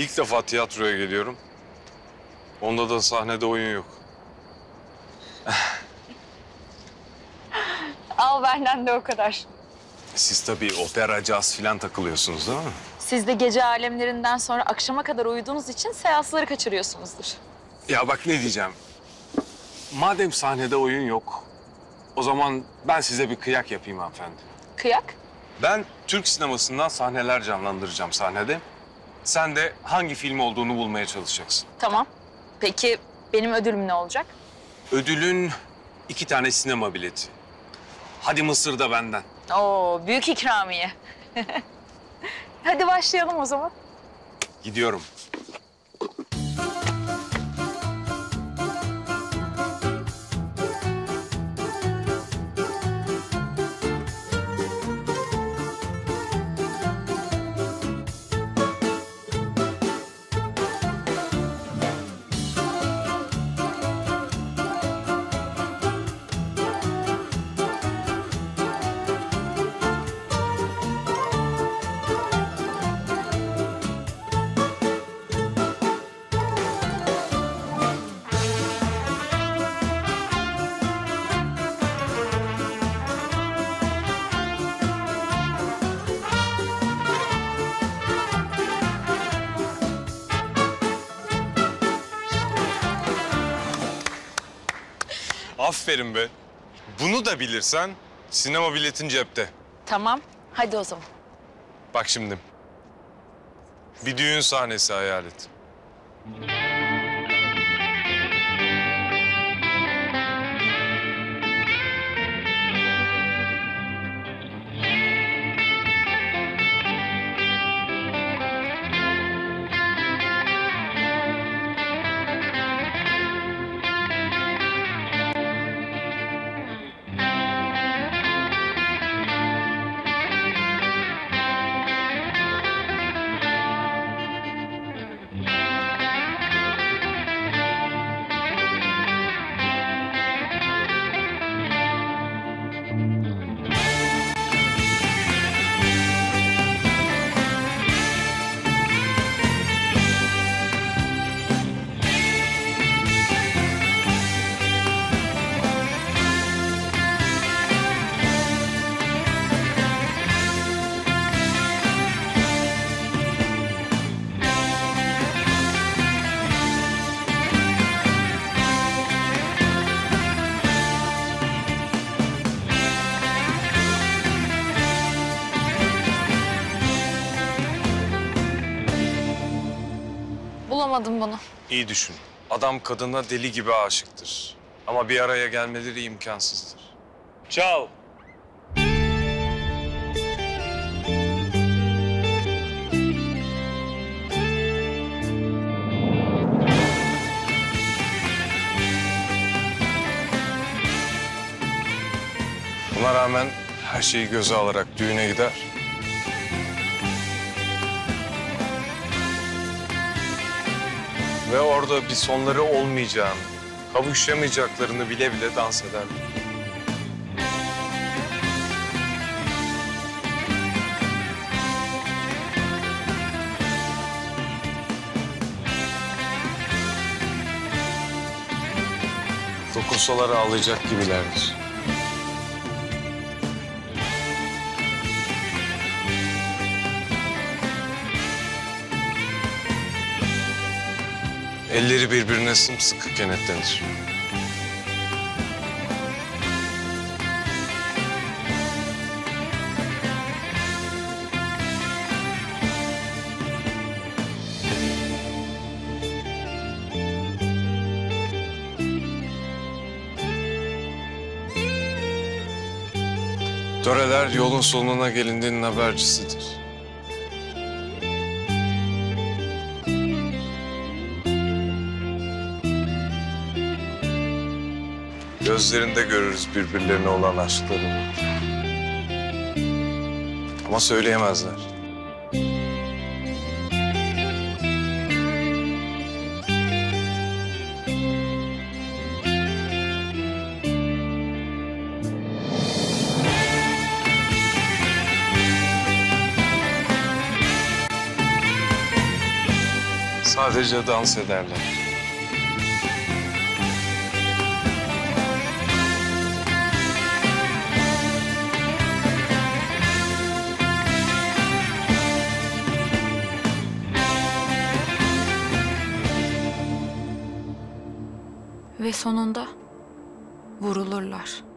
İlk defa tiyatroya geliyorum. Onda da sahnede oyun yok. Al benden de o kadar. Siz tabii opera, caz filan takılıyorsunuz değil mi? Siz de gece alemlerinden sonra akşama kadar uyuduğunuz için seansları kaçırıyorsunuzdur. Ya bak ne diyeceğim. Madem sahnede oyun yok, o zaman ben size bir kıyak yapayım hanımefendi. Kıyak? Ben Türk sinemasından sahneler canlandıracağım sahnede. Sen de hangi film olduğunu bulmaya çalışacaksın. Tamam. Peki benim ödülüm ne olacak? Ödülün iki tane sinema bileti. Hadi Mısır da benden. Oo, büyük ikramiye. Hadi başlayalım o zaman. Gidiyorum. Aferin be. Bunu da bilirsen sinema biletin cepte. Tamam. Hadi o zaman. Bak şimdi. Bir düğün sahnesi hayal et. Bulamadım bunu. İyi düşün. Adam kadına deli gibi aşıktır. Ama bir araya gelmeleri imkansızdır. Çal. Buna rağmen her şeyi göze alarak düğüne gider. Ve orada bir sonları olmayacağını, kavuşamayacaklarını bile bile dans ederler. Dokunsalar ağlayacak gibilerdir. Elleri birbirine sımsıkı kenetlenir. Töreler yolun sonuna gelindiğinin habercisidir. Gözlerinde görürüz birbirlerine olan aşklarını. Ama söyleyemezler. Sadece dans ederler. Ve sonunda vurulurlar.